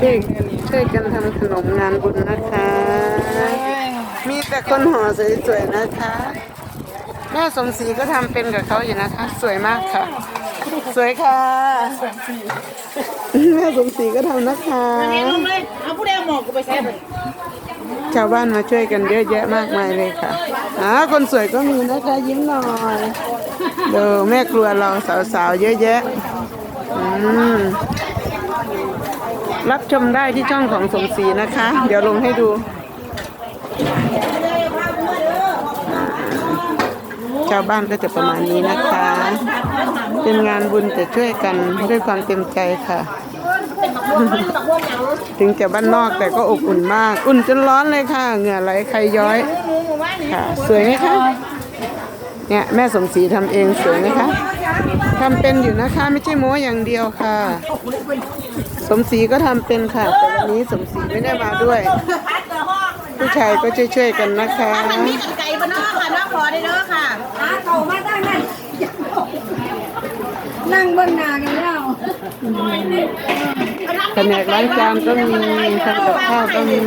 ช่วยช่วยกันทำขนมงานบุญนะคะ มีแต่คนห่อสวยๆนะคะ แม่สมศรีก็ทำเป็นกับเขาอยู่นะคะ สวยมากค่ะ สวยค่ะ แม่สมศรีก็ทำนะคะ เอาผู้ใดหมอกกูไปใส่ชาวบ้านมาช่วยกันเยอะแยะมากมายเลยค่ะอ่าคนสวยก็มีนะคะยิ้มหน่อยเดูแม่ครัวเราสาวๆเยอะแยะ อืม รับชมได้ที่ช่องของสมศรีนะคะ เดี๋ยวลงให้ดู ชาวบ้านก็จะประมาณนี้นะคะ เป็นงานบุญแต่ช่วยกันด้วยความเต็มใจค่ะ ถึงจะบ้านนอกแต่ก็อบอุ่นมาก อุ่นจนร้อนเลยค่ะ เหงื่อไหลใครย้อย ค่ะ สวยไหมคะ เนี่ยแม่สมศรีทำเองสวยไหมคะทำเป็นอยู่นะคะ ไม่ใช่โม้อย่างเดียวค่ะ สมศรีก็ทำเป็นค่ะ แต่วันนี้สมศรีไม่ได้มาด้วย ผู้ชายก็ช่วยๆกันนะคะมีกันไก่บ้านนอกค่ะนอกขอได้เด้อค่ะหาเก่ามาตั้งนั่นนั่งเบนหน้ากันแล้วแผนกล้างจานก็มีทำกับข้าวก็มี